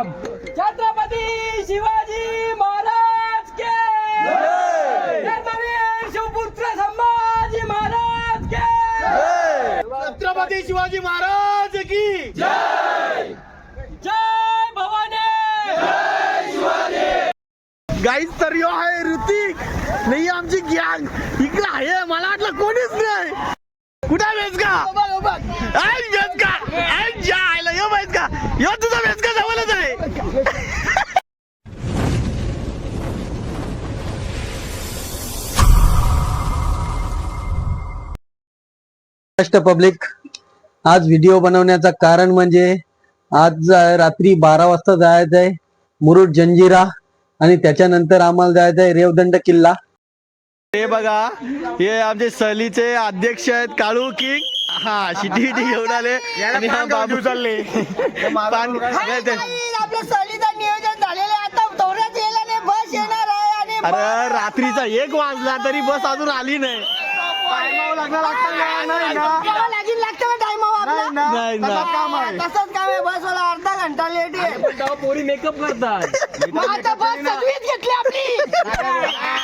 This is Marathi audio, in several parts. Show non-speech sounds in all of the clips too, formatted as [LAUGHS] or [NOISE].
श्रीराम छत्रपती शिवाजी महाराज के. शिवपुत्र संभाजी महाराज के. छत्रपती शिवाजी महाराज की. जय. भवानी. गाईच तर यो आहे ऋतिक. नाही आमची गॅंग इकडे आहे. मला वाटलं कोणीच नाही. कुठे वेच का आई वेच का ज्या यो वेच का यो तुझा वेच का जवळच पब्लिक आज व्हिडिओ बनवण्याचं कारण म्हणजे आज रात्री बारा वाजता जायचं आहे मुरुड जंजिरा आणि त्याच्यानंतर आम्हाला जायचं आहे रेवदंड किल्ला. हे बघा हे आमचे सहलीचे अध्यक्ष आहेत काळू किंग. हा शिटी घेऊन आले. आणि हा बाबू चालले. [LAUGHS] पान- काय ते- आपल्या सहलीचं नियोजन झालेलं आहे. आता दौऱ्यात बस येणार आहे आणि अरे रात्रीचा एक वाजला तरी बस अजून आली नाही. लागतं का टाइम आपला? नाही ना. तसंच काम आहे. बस वाला अर्धा घंटा लेट आहे. तेव्हा पोरी मेकअप करतात. [LAUGHS] मग आता बस सगळीच घेतली आपली [LAUGHS]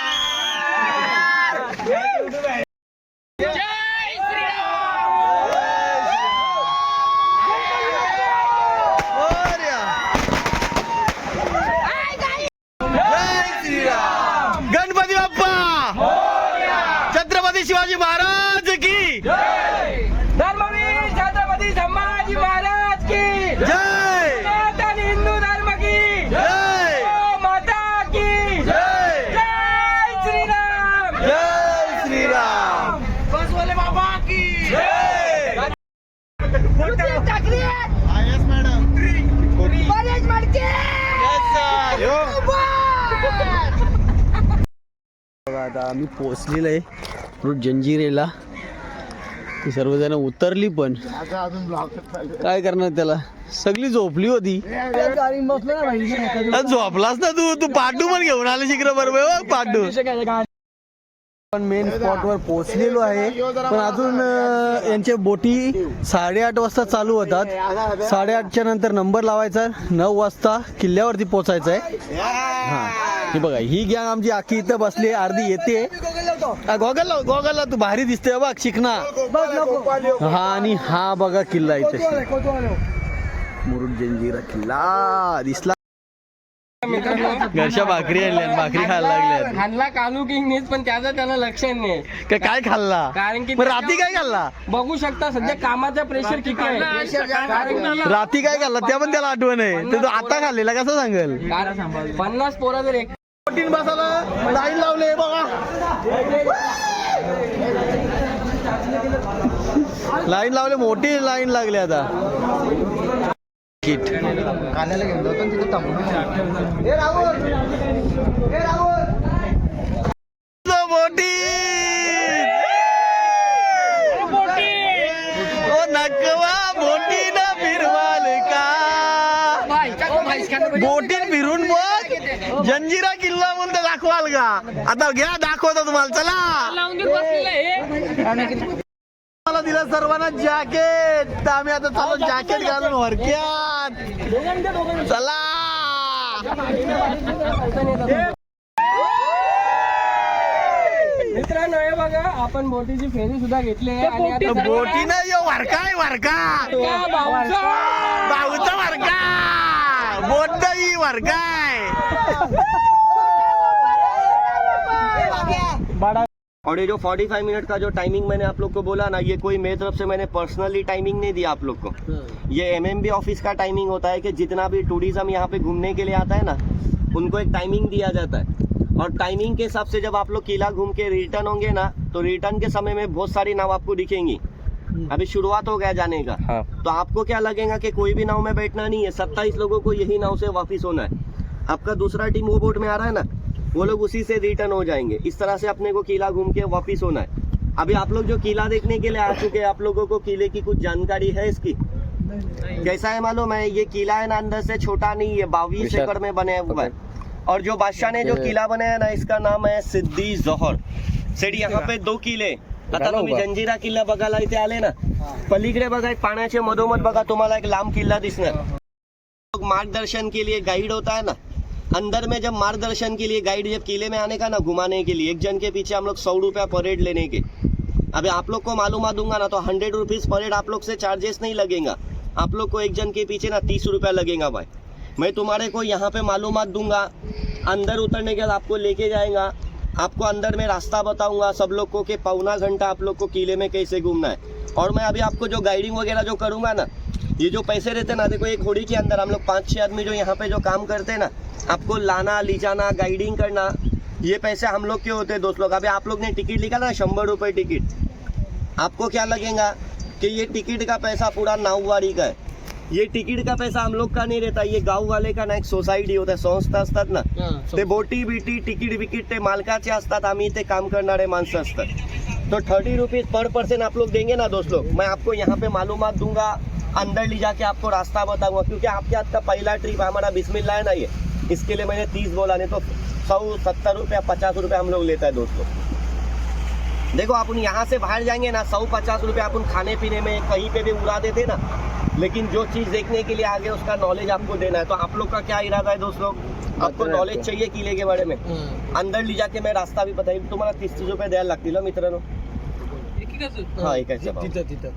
गणपती बाप्पा छत्रपती शिवाजी महाराज की धर्मवीर छत्रपती संभाजी महाराज की जय सनातन हिंदू धर्म की जय गौ माता की जय जय श्रीराम जय श्रीराम बसवले बाबा की पृथ्वी ठाकरे परेश मडके बघा आता आम्ही पोहोचलेलो आहे. रूट जंजिरेला. ती सर्वजण उतरली पण. काय करणार त्याला? सगळी झोपली होती. झोपलास ना तू? तू पांडू पण घेऊन आले शिकर बरोबर हो, पांडू. पण मेन स्पॉटवर पोहोचलेलो आहे. पण अजून अ, यांच्या बोटी साडेआठ वाजता चालू होतात. साडेआठच्या नंतर नंबर लावायचा. नऊ वाजता किल्ल्यावरती पोहोचायचं आहे. हा. ही बघा ही गॅंग आमची आखी इथं बसली अर्धी येते. गॉगल लाव गॉगल लाव. तू भारी दिसते बघ शिकना. हा आणि हा बघा किल्ला इथे. मुरुड जंजिरा किल्ला. दिसला घरच्या भाकरी आणल्या भाकरी खायला लागल्या. खाल्ला कालू किंगनेच पण त्याचं त्याला लक्ष नाही. काय काय खाल्ला? कारण की मग रात्री काय खाल्ला? बघू शकता सध्या कामाचा प्रेशर किती आहे. कारण की रात्री काय खाल्ला? त्या पण त्याला आठवण आहे. तर तो आता खाल्लेला कसं सांगेल? कारण पन्नास पोरा जर एक बोटीन बसायला लाईन लावले बघा. लाईन लावले मोठी लाईन लागली आता. किट. बोटी. ओ नकवा बोटी न फिरवाल का? बोटीन फिरून बघ जंजिरा किल्ला म्हणून दाखवाल का? आता घ्या दाखवतो तुम्हाला. चला. दिलं सर्वांना जॅकेट तर आम्ही आता चालू जॅकेट घालून वरक्यात. चला. मित्रांनो हे बघा आपण बोटीची फेरी सुद्धा घेतली आहे आणि आता बोटी ना यो वरकाय वरका. भाऊचा? वरका. बोट नाही वरकाय और ये जो 45 मिनट का जो टाइमिंग मैंने आप लोग को बोला ना ये कोई मेरी तरफ़ से मैंने पर्सनली टाइमिंग नहीं दिया आप लोग को। ये एमएमबी ऑफ़िस का टाइमिंग होता है कि जितना भी टूरिज़्म यहाँ पे घूमने के लिए आता है ना उनको एक टाइमिंग दिया जाता है। और टाइमिंग के हिसाब से जब आप लोग किला घूम के रिटर्न होंगे ना तो रिटर्न के समय में बहुत सारी नाव आपको दिखेंगी। अभी शुरुआत हो गया जाने का। हाँ। तो आपको क्या लगेगा कि कोई भी नाव में बैठना नहीं है सत्ताईस लोगों को यही नाव से वापस होना है। आपका दूसरा टीम वो बोट में आ रहा है ना वो लोग उसी से रिटर्न हो जाएँगे। इस तरह से अपने को किला घूम के वापिस होना है। अभी आप लोग जो किला देखने के लिए आ चुके हैं आप लोगों को किले की कुछ जानकारी है इसकी? कैसा है मालूम है? ये किला है ना अंदर से छोटा नहीं है बावीस एकड़ में बने हुआ है। और जो बादशाह ने जो किला बनाया ना इसका नाम है सिद्दी जोहर। सेठ यहाँ पे दो किले आता तुम्ही जंजिरा किल्ला बघायला इथे आले ना? पलीकडे बघा एक पाण्याच्या मधोमध बघा तुम्हाला एक लांब किल्ला दिसणार. लोग मार्गदर्शन के लिए गाइड होता है ना? अंदर में जब मार्गदर्शन के लिए गाइड जब किले में आने का ना, घुमाने के लिए, एक जन के पीछे हम लोग सौ रुपया पर हेड लेने के। अभी आप लोग को मालूम दूँगा ना तो हंड्रेड रुपीज़ पर हेड आप लोग से चार्जेस नहीं लगेगा। आप लोग को एक जन के पीछे ना तीस रुपया लगेगा भाई। मैं तुम्हारे को यहाँ पे मालूम दूँगा। अंदर उतरने के बाद आपको लेके जाएगा। आपको अंदर में रास्ता बताऊँगा सब लोग को कि पौना घंटा आप लोग को किले में कैसे घूमना है। और मैं अभी आपको जो गाइडिंग वगैरह जो करूँगा ना ये जो पैसे रहते ना देखो एक होड़ी के अंदर हम लोग पाँच छः आदमी जो यहाँ पे जो काम करते हैं ना आपको लाना ले जाना गाइडिंग करना ये पैसे हम लोग के होते हैं दोस्त लोग। अभी आप लोग ने टिकट निकाला ना शंबर रुपये टिकट। आपको क्या लगेगा कि ये टिकट का पैसा पूरा नाववाड़ी का है? ये टिकट का पैसा हम लोग का नहीं रहता ये गाव वाले का ना एक सोसायटी होता है संस्था असतात ना। ते बोटी बिटी तिकीट बिकीट ते मालकाचे असतात आम्ही ते काम करणारे माणसं असतात। तो थर्टी रुपीज़ पर पर्सन आप लोग देंगे ना दोस्त लोग मैं आपको यहाँ पे मालूम दूँगा। अंदर ले जाके आपको रास्ता बताऊँगा क्योंकि आपके हाथ का पहला ट्रिप हमारा बिस्मिल्ला है ना ये। इसके लिए मैंने तीस बोला नहीं तो सौ सत्तर रुपया पचास रुपया हम लोग लेता है दोस्त। देखो अपन यहाँ से बाहर जाएँगे ना सौ पचास रुपये अपन खाने पीने में कहीं पे भी उड़ा देते ना। लेकिन जो चीज़ देखने के लिए आगे उसका नॉलेज आपको देना है। तो आप लोग का क्या इरादा है दोस्तों? आपको नॉलेज चाहिए किले के बारे में। अंदर ले जाके मैं रास्ता भी बताईन तुम्हाला तीस तीस रुपये द्यायला लागतील हं मित्रांनो हा भाव।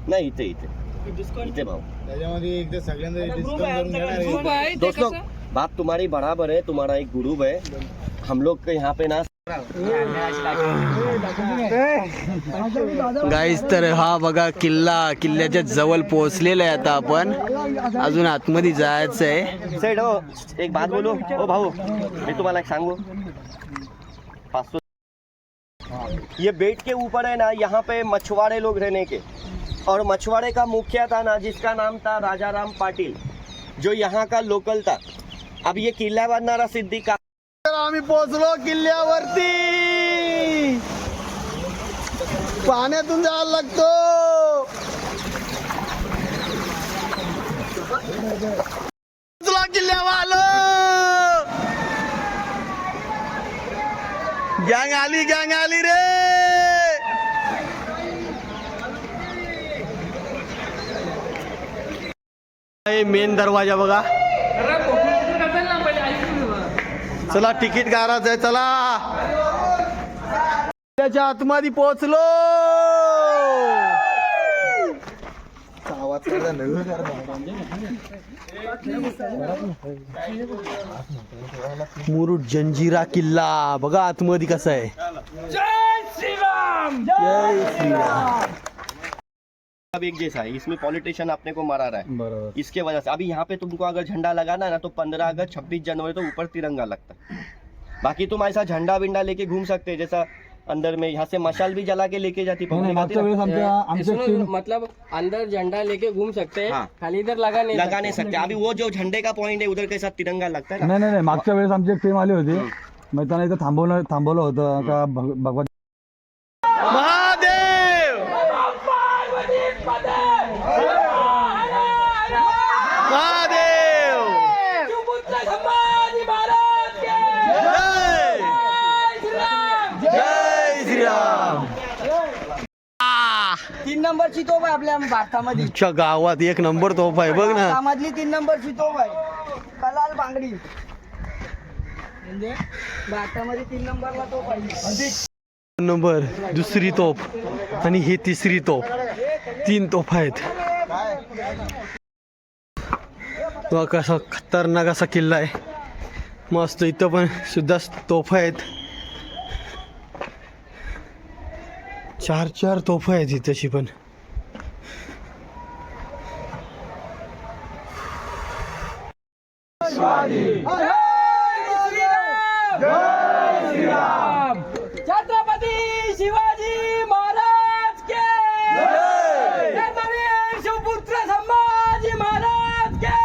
नाही इथे इथे इथे भाव त्याच्यामध्ये एकदा सगळ्यांना डिस्काउंट करून घेणार दोस्त बात तुम्हारी बराबर है तुम्हारा एक ग्रुप है हम लोग के यहाँ पे ना [LAUGHS] गाईज तर हा बघा किल्ला किल्ल्याच्या जवळ पोहोचलेला आहे आता आपण. अजून आतमध्ये जायचं आहे. सेठ हो. एक बात बोलो? ओ भाऊ मैं तुम्हारा एक सांगू? पाँच सौ ये बेट के ऊपर है ना यहाँ पे मछुआरे लोग रहने के। और मछुआरे का मुखिया था ना जिसका नाम था राजा राम पाटिल जो यहाँ का लोकल था। अब ये किल्ला बननारा सिद्धी का आम्ही पोचलो किल्ल्यावरती. पाण्यातून जायला लागतो. किल्ल्यावर. आलो गँग आली गँग आली रे. मेन दरवाजा बघा. चला तिकीट गाराच आहे चला. त्याच्या आतमध्ये पोहोचलो. मुरुड जंजिरा किल्ला. बघा आतमध्ये कसा आहे. जय श्रीराम. अब एक जैसा है इसमें पॉलिटिशियन अपने को मरा रहा है। इसके वजह से अभी यहाँ पे तुमको अगर झंडा लगाना है ना तो पंद्रह अगस्त छब्बीस जनवरी तो ऊपर तिरंगा लगता है। बाकी तुम ऐसा झंडा बिंडा लेके घूम सकते हैं जैसा अंदर में यहाँ से मशाल भी जला के लेके जाती ना, सुनो, मतलब अंदर झंडा लेके घूम सकते हैं हाँ। खाली इधर लगा नहीं लगा नहीं सकते। अभी वो जो झंडे का पॉइंट है उधर के साथ तिरंगा लगता है नाही नाही नाही मागच्या वेळेस आमची एक टीम आली होती? मग त्यांना इथं थांबवलं थांबवलं होतं का भग- भगवत नंबरची तोफ आहे आपल्या भारतामध्ये च्या गावात एक नंबर तोफ आहे बघ ना. भारतामधली तीन नंबरची तोफ आहे. कलाल बांगडी. म्हणजे भारतामध्ये तीन नंबरला तोफ आहे. नंबर दुसरी तोफ आणि ही तिसरी तोफ. तीन तोफ आहेत. बघा कसा खतरनाक असा किल्ला आहे. मस्त इथं पण सुद्धा तोफ आहेत. चार चार तोफ आहेत तशी पण. छत्रपती शिवाजी महाराज के धर्मवीर शिवपुत्र संभाजी महाराज के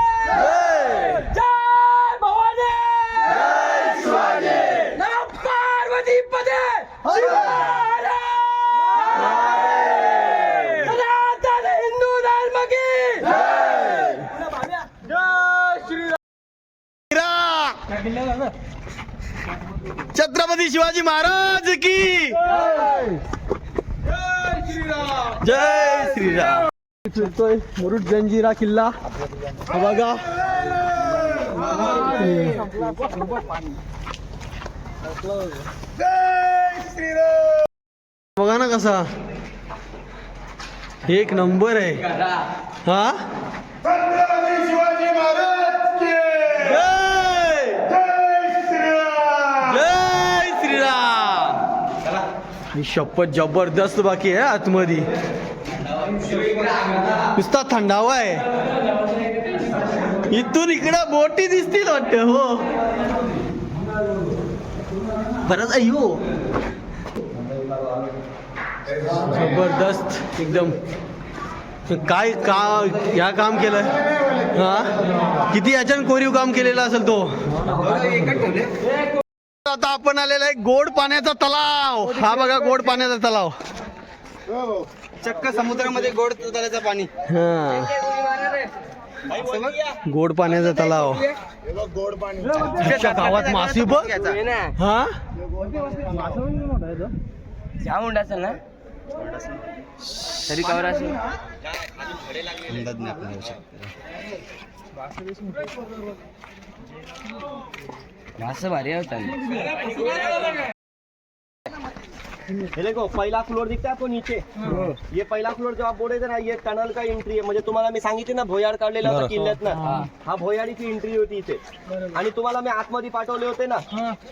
जय भवानी नमः पार्वती पदे सनातन हिंदू धर्म की छत्रपती शिवाजी महाराज की? जय श्रीराम. फिरतोय मुरुड जंजिरा किल्ला. बघा. बघा ना कसा. एक नंबर आहे. हा शिवाजी महाराज जय जय श्रीराम ही शपथ जबरदस्त बाकी आहे आतमध्ये. नुसता थंडावा आहे. इथून इकडं बोटी दिसतील वाटत हो. बरंच अयो जबरदस्त एकदम. काय का या काम केलं? हा? किती याच्यान कोरीव काम केलेलं असेल तो? आता आपण आलेला आहे गोड पाण्याचा तलाव. हा बघा गोड पाण्याचा तलाव. चक्क समुद्रामध्ये गोड तलाचं पाणी. हा. गोड पाण्याचा तलाव. आमच्या गावात मासे बघ. हा? जाम उंड असेल ना? तरी कवर असेल. असं भारी होता. ये देखो पहिला फ्लोर दिखता है आपको नीचे ये पहिला फ्लोर जो आप बोल रहे थे ना ये टनल का एंट्री आहे? म्हणजे तुम्हाला मी सांगितले ना भोयाड काढलेला होता किल्ल्यात ना हा. भोयाडीची एंट्री होती इथे. आणि तुम्हाला मैं आतमध्ये पाठवले होते ना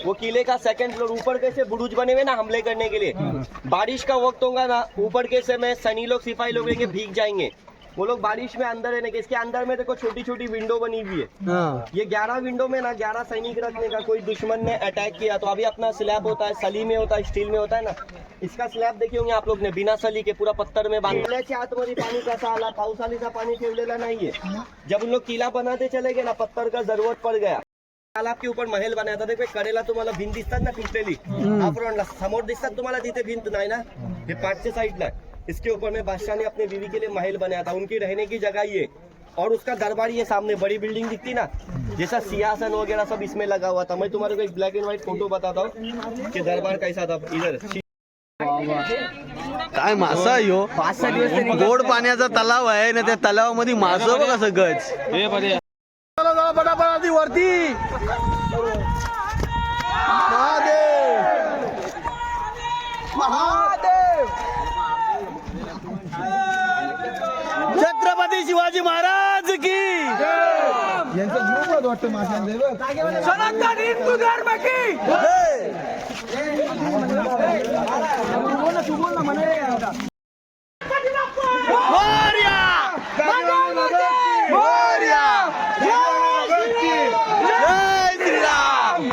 वो किले का सेकंड फ्लोर ऊपर कैसे बुरुज बने हुए ना हमले करने के लिए. बारिश का वक्त होगा ना ऊपर के समय सनी लोग सिपाही लोग भीग जाएंगे. वो लोग बारिश में अंदर रहने के इसके अंदर में देखो छोटी छोटी विंडो बनी हुई है। हा। ये 11 विंडो में ना 11 सैनिक रखने का कोई दुश्मन ने अटैक किया तो अभी अपना स्लैब होता है सली में होता है स्टील में होता है ना इसका स्लॅब देखिए होंगे आप लोग ने बिना सली के पूरा पत्थर में बांधल्याच्या आतमध्ये पाणी कसा आला पावसाळीचा पाणी ठेवलेला नाहीये जब उन लोग किला बनाते चले गए ना पत्थर का ज़रूरत पड़ गया। तालाब के ऊपर महल बनाया था देखो कडेला तुम्हाला भिंत दिसतात ना तुटलेली हा फ्रंटला समोर दिसतात तुम्हाला तिथे भिंत नाही ना? हे पाठच्या साईडला आहे. इसके ऊपर में बादशाह ने अपने बीवी के लिए महल बनाया था उनकी रहने की जगह ये। और उसका दरबार ये सामने बड़ी बिल्डिंग दिखती ना जैसा सियासन वगैरह सब इसमें लगा हुआ था। मैं तुम्हारे को एक ब्लैक एंड व्हाइट फोटो बताता हूँ कि दरबार कैसा था इधर। काय मासा ह्यो पाच सहा दिवस गोड पाण्याचा तलाव आहे ना त्या तलावामध्ये मासं बघा सगळंच. वरती महादेव छत्रपती शिवाजी महाराज की सनातन हिंदू धर्म की? मोरया! मोरया! जय श्रीराम!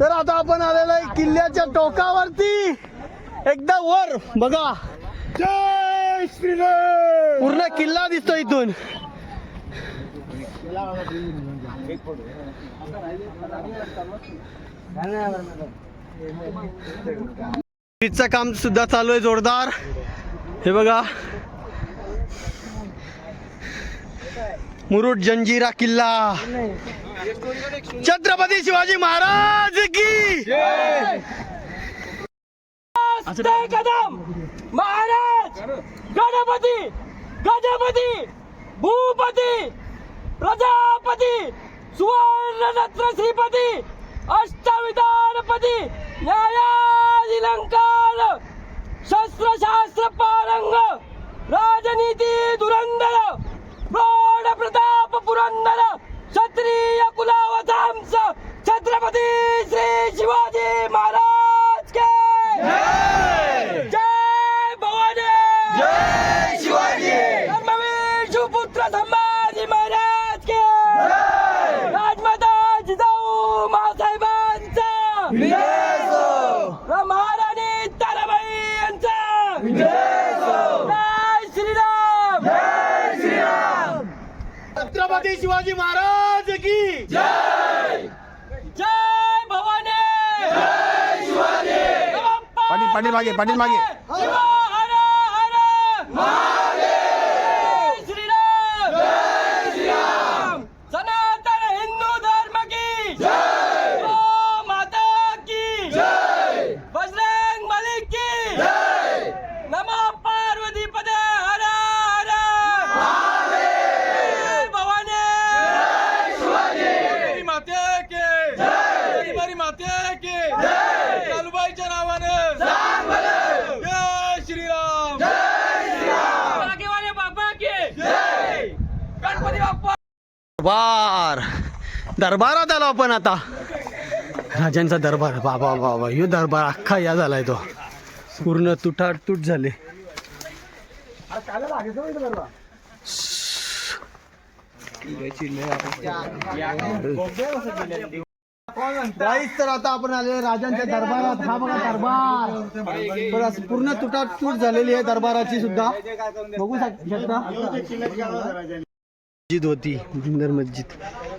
तर आता आपण आलेलो आहे किल्ल्याच्या टोकावरती. एकदा वर बघा. जय श्रीराम! पूर्ण किल्ला दिसतो इथून. ब्रिजचं काम सुद्धा चालू आहे जोरदार. हे बघा. मुरुड जंजिरा किल्ला. छत्रपती शिवाजी महाराज की! कदम! महाराज! गणपती! गजपती! भूपती! प्रजापती! सुवर्ण श्रीपती! अष्टविधानपती! न्यायाधिलंकार शस्त्रशास्त्र पारंग! राजनीती धुरंधर! प्रौढ प्रताप पुरंदर! क्षत्रिय कुलावतांस छत्रपती श्री शिवाजी महाराज के जय भवानी जय शिवाजी धर्मवीर शिवपुत्र संभाजी महाराज के राजमाता जिजाऊ मासाहेबांचा महाराणी ताराबाई यांचा जय श्रीराम छत्रपती शिवाजी महाराज की जय! भवानी! जय शिवाजी! पाटील पाटील मागे पाटील मागे शिव हर हर जय श्रीराम जय श्रीराम सनातन हिंदू धर्म की जय गो माता की जय बजरंग बली की जय दरबार दरबारात आलो आपण आता. राजांचा दरबार बाबा बाबा यो दरबार अख्खा या झालाय तो. पूर्ण तुटाटूट झाले. तर आता आपण आले राजांच्या दरबारात. हा बघा दरबार. पण असं पूर्ण तुटाटूट झालेली आहे दरबाराची सुद्धा. बघू शकता? मस्जिद होती जुन्नर मस्जिद.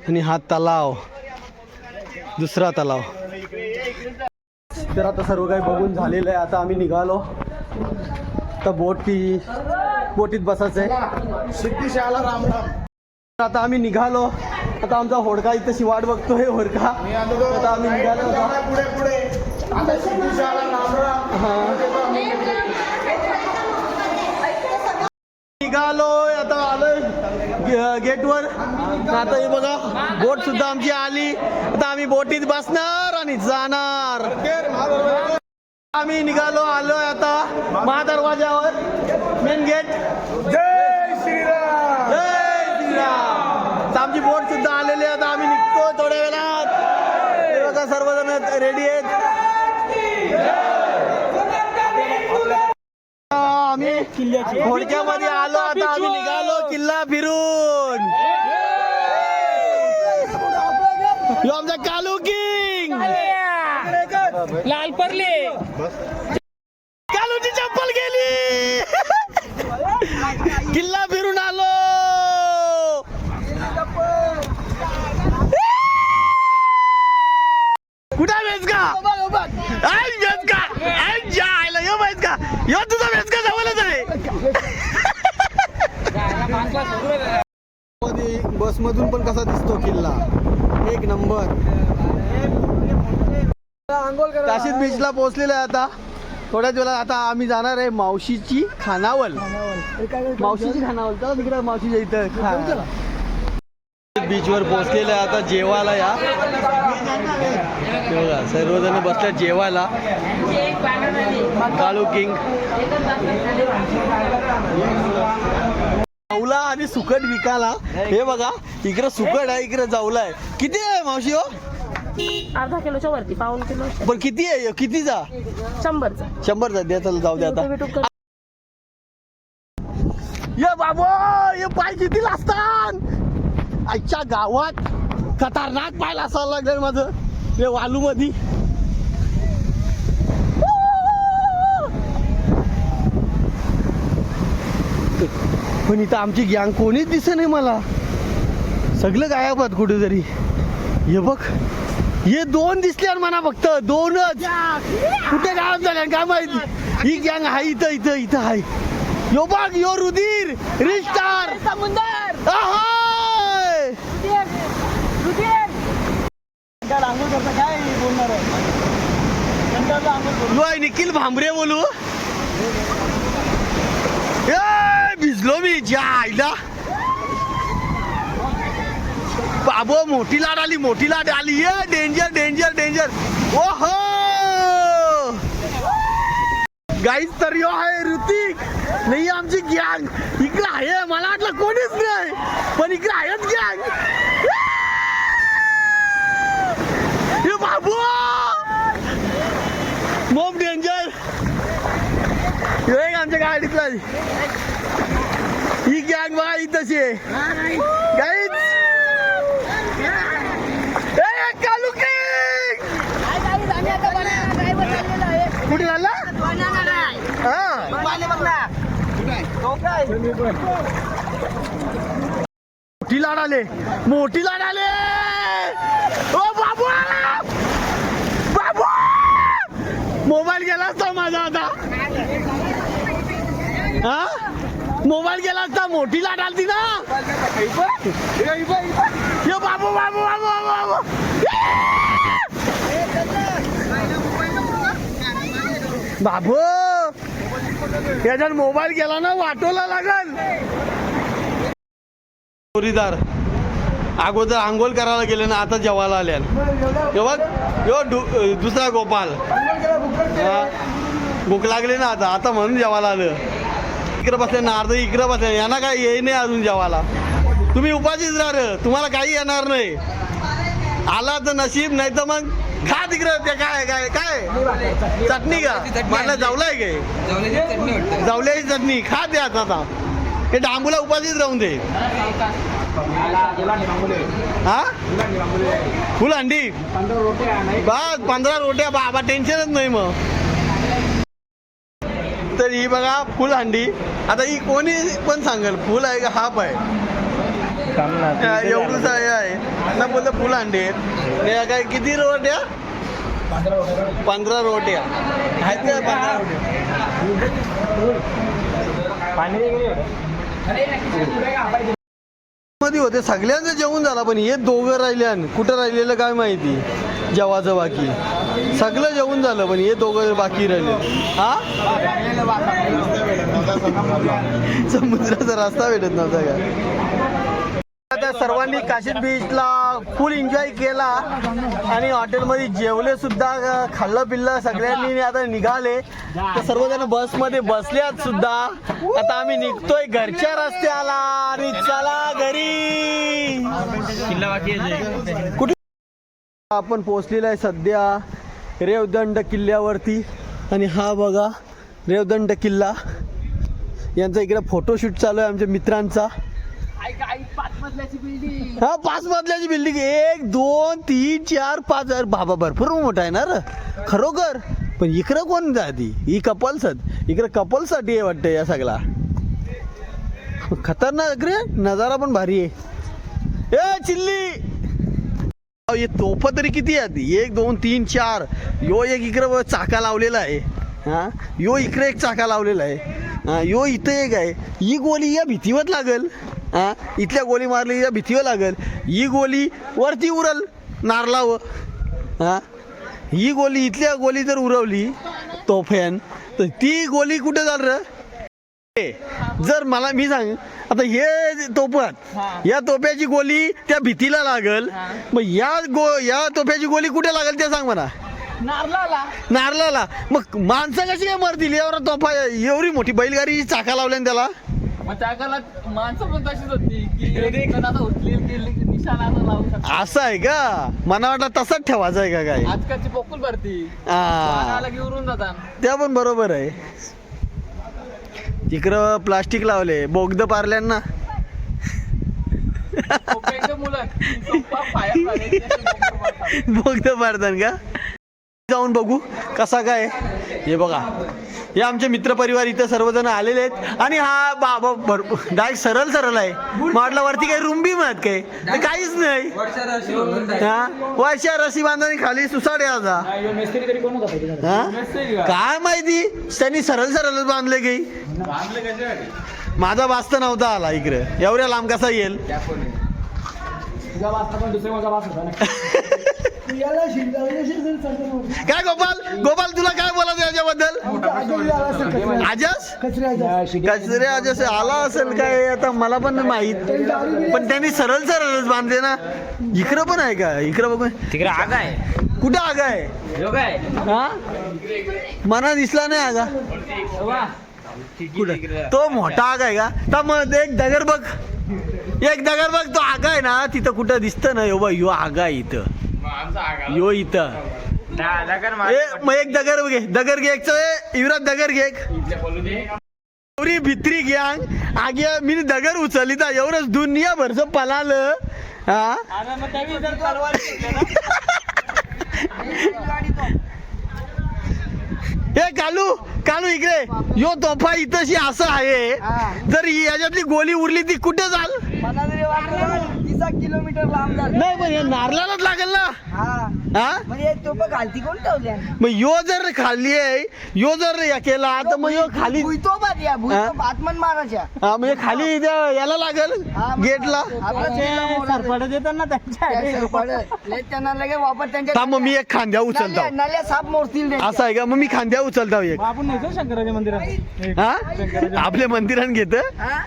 आणि हा तलाव दुसरा तलाव. तर आता सर्व काही बघून झालेलं आहे. आता आम्ही निघालो. आता बोटी बोटीत बसायचं आहे सिद्धीशाला राम राम. आता आम्ही निघालो. आता आमचा होडका इथं वाट बघतोय होडका. आता आम्ही निघालो. आता पुढे पुढे. आता सिद्धीशाला राम राम निघालोय आता आलोय. गेटवर. आता हे बघा बोट सुद्धा आमची आली. आता आम्ही बोटीत बसणार आणि जाणार. आम्ही निघालो आलोय आता महादरवाजावर मेन गेट जय श्रीराम. जय श्रीराम. आमची बोट सुद्धा आलेली आहे. आता आम्ही निघतो थोड्या वेळात. बघा सर्वजण रेडी आहेत. किल्ल्याची घोडक्यामध्ये आलो आता आम्ही निघालो किल्ला फिरून. ह्यो आमचा कालू किंग. लाल परले. कालूची चप्पल गेली. किल्ला फिरून आलो. कुठे वेच का? ऐ वेच का? ऐ जायला यो वेच का? यो तुझा वेच का जवळच बस मधून पण कसा दिसतो किल्ला? एक नंबर. काशीद बीचला पोहोचलेला आहे आता. थोड्याच वेळा आता आम्ही जाणार आहे मावशीची खानावल. मावशीची खानावल. चला तिकडे मावशीच्या इथं. खा बीचवर पोहोचलेलं आहे आता जेवायला या. बघा सर्वजण बसले जेवायला. काळू किंग. जाऊला आणि सुकट विकाला. हे बघा इकडे सुकट आहे इकडे जाऊला आहे. किती आहे मावशी हो? अर्धा किलोच्या वरती पाऊन किलो. पण किती आहे? कितीचा शंभरचा. शंभरचा द्या चला जाऊ द्या आता. ये बाबो ये पाय किती असतात आजच्या गावात खतरनाक पाय असायला लागलं माझं. हे वालू मधी पण इथं आमची गँग कोणीच दिसत नाही मला. सगळं गायब आहेत कुठेतरी. हे बघ हे दोन दिसले म्हणा फक्त दोनच. कुठे गायब झाल्या काय माहिती? ही गँग आहे इथं इथं इथं आहे. यो बघ यो रुधीर रिस्टार समुंदर काय बोलणार निखिल भांबरे बोलू ए, भिजलो मी ज्या आईला बाबो मोठी लाट आली मोठी लाट आली ये डेंजर डेंजर डेंजर ओहो गाईस तर यो आहे ऋतिक नाही आमची गॅंग इकडे आहे मला वाटलं कोणीच नाही पण इकडे आहेच गॅंग हे बाबू मोम डेंजर आमच्या गाडीतला ही गँग बघा ही तशी आहे. ए कुठे झाला? हा. मोठी लाड आले. मोठी लाड आले. ओ बाबू आला. बाबू! मोबाईल गेला असतो माझा आता. हा? मोबाईल गेला असता मोठी लाट आलती ना. यो बाबू बाबू बाबू बाबू बाबू. बाबू याच्यात मोबाईल गेला ना वाटोला लागल. चोरीदार अगोदर आंघोळ करायला गेले ना आता जेवायला आल्या हे यो दु- दुसरा गोपाल. भूक लागली ना आता आता म्हणून जेवायला आलं. इकडे बसले ना अर्ध इकडे बसले. यांना काय येई नाही अजून जेवायला. तुम्ही उपाशीच राहा रे. तुम्हाला काही येणार नाही. आला तर नशीब नाही तर मग खा तिकडं. ते काय काय काय? चटणी का? मला जावलाय काय? जावल्याची चटणी खा ते आता आता. हे डांबूला उपाशीच राहून दे. हा? फुल अंडी? बस पंधरा रोट्या. बाबा टेन्शनच नाही मग. तर ही बघा फुल हंडी. आता ही कोणी पण सांगेल फुल आहे का हाफ आहे? एवढंच आहे आहे. आता बोलतो फुल अंडे आहेत. हे काय किती रोट्या पंधरा रोट्या आहेत का पंधरा रोट्या मध्ये होते. सगळ्यांचं जेवण झालं पण हे दोघं राहिले आणि कुठं राहिलेलं काय माहिती? जेवाचं बाकी. सगळं जेवण झालं पण हे दोघं बाकी राहिले. हा? समुद्राचा रस्ता भेटत नव्हता का? आता सर्वांनी काशीद बीचला फुल एन्जॉय केला. आणि हॉटेलमध्ये जेवले सुद्धा खाल्लं पिल्लं सगळ्यांनी. आता निघाले. तर सर्वजण बसमध्ये बसल्यात सुद्धा. आता आम्ही निघतोय घरच्या रस्त्याला. आणि चला घरी. कुठे? आपण पोहोचलेला आहे सध्या रेवदंड किल्ल्यावरती. आणि हा बघा रेवदंड किल्ला. यांचा इकडे फोटोशूट चालू आहे आमच्या मित्रांचा. हा पाच मजल्याची बिल्डिंग एक दोन तीन चार पाच अरे बाबा भरपूर मोठा आहे ना रे. खरोखर. पण इकडं कोण जाती? ही कपल्सच इकडं कपल्ससाठी आहे वाटतं या सगळा. खतरनाक रे. नजारा पण भारी आहे. ए चिल्ली! अहो, हे तोफ तरी किती आहेत? एक दोन तीन चार. यो एक इकडं चाका लावलेला आहे. हा? यो इकडे एक चाका लावलेला आहे. हा यो इथं एक आहे. ही गोली या भीतीवर लागल. हा? इथल्या गोली मारली या भीतीवर लागल. ही गोली वरती उरल नारलावं हा? ही गोली इथल्या गोली जर उरवली तोफ्यान तर ती गोली कुठे जाल र? जर मला मी सांग आता हे तोपात या तोप्याची गोली त्या भीतीला लागल. मग या गो या तोप्याची गोली कुठे लागल ते सांग मला. नारळाला. मग माणसं कशी काय मरतील? एवढा तोफा एवढी मोठी बैलगाडी चाका लावल्या ना त्याला. मग त्याला माणसं पण तशीच होती की एक जण आता उचलेल की निशाणा आता लावू शकतो असं आहे का? मला वाटलं तसंच ठेवायचं आहे का काय आजकालची पोकुल भरती. की उरून जातात. त्या पण बरोबर आहे. तिकडं प्लास्टिक लावले बोगद पारल्यांना. बोगद पारतात का? जाऊन बघू कसा काय हे बघा. हे आमचे मित्रपरिवार इथं सर्वजण आलेले आहेत. आणि हा बाबा भरपूर डायरेक्ट सरळ सरळ आहे. म्हटलं वरती काही रूम बी म्हणत काय? तर काहीच नाही. हा? वर्षा रशी बांधणी खाली सुसाडे आता हा? काय माहिती? त्यांनी सरळ सरळच बांधले काही माझा वाचता नव्हता आला इकडे. एवढ्या लांब कसा येईल? [LAUGHS] काय गोपाल? गोपाल तुला काय बोलायचं याच्याबद्दल? आजस? कचरे आजस आला असेल काय? आता मला पण माहीत. पण त्यांनी सरळ सरळच बांधले ना. इकडं पण आहे का? इकडं बघ तिकडे आग आहे. कुठं आगा आहे? जो काय हा? मना दिसला नाही आगा? कुठं? तो मोठा आग आहे का? तर मग एक दगड बघ. एक दगड बघ तो आगा आहे ना तिथं कुठं दिसतं ना यो बा यो आगा आहे इथं. यो इथं. ए, मग एक दगर घे दगर घे एक युवराज दगर घे एक. एवढी भित्री गँग. आगे मी दगर उचलली तर एवढंच दुनिया भरचं पलालं. हा? [LAUGHS] ए कालू कालू इकडे. यो तोफा इथंशी असं आहे. जर याच्यातली गोली उरली ती कुठे जाल? मला तरी वाटलं तीस किलोमीटर लांब झालं नाही पण हे नारळालाच लागेल ना. हा? म्हणजे तो पण घालती कोण ठेवल्या मग यो जर खाल्ली आहे यो जर या केला तर मग यो खाली भुईतो बाद या हा? भुईतो आत्मन मारायच्या. हा म्हणजे खाली त्या याला लागेल हा, मग गेटला. आपला जिल्हा मोडा देतात ना त्या सरपडत. लय त्यांना लगे वापर त्यांच्या थांब मग मी एक खांद्या नाल्या उचलतो. नाल्या साप मोडतील त्यांच्या. असं आहे का? मग मी खांद्या उचलतो एक. आपण नाही शंकराच्या मंदिरात. हा? आपल्या मंदिरात घेत? हा?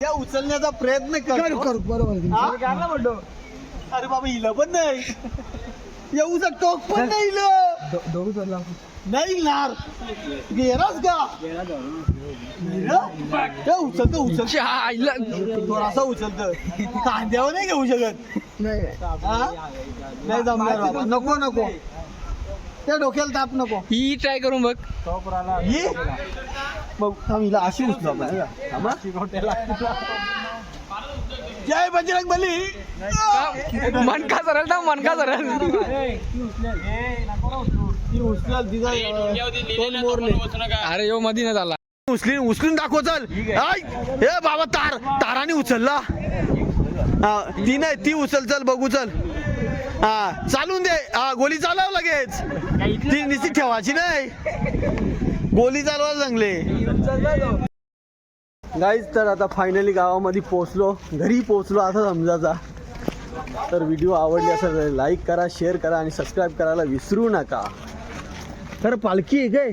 त्या उचलण्याचा प्रयत्न करू. करू बरोबर हा? म्हणतो. अरे बाबा हिला पण नाही. येऊचा टोक पण नाही हिला. नाही नार गेलास का? गेलं? ते उचलतं उचलतं. थोडासा उचलतं. कांद्यावर नाही घेऊ शकत. हा? नाही जमणार बाबा. नको नको. त्या डोक्याला ताप नको. ही ट्राय करून बघ. ही? मग थांब हिला अशी उचलू आपण. थांबा. जय बजरंग बली. मनका सरळ ना मनका सरळ ती उचलाल. तिचा अं, तोंड मोरले. अरे यो मधी न झाला. उचलीन उचलून दाखव चल! ए बाबा तार ताराने उचलला. हा ती नाही ती उचल चल बघू चल. हा चालून दे. हा गोली चालव लगेच. ती निश्चित ठेवायची नाही. गोली चालवा चांगले गाईज तर आता फायनली गावामध्ये पोहोचलो. घरी पोहोचलो आता समजायचा. तर व्हिडिओ आवडली असेल लाईक करा शेअर करा आणि सबस्क्राईब करायला विसरू नका. तर पालखी आहे काय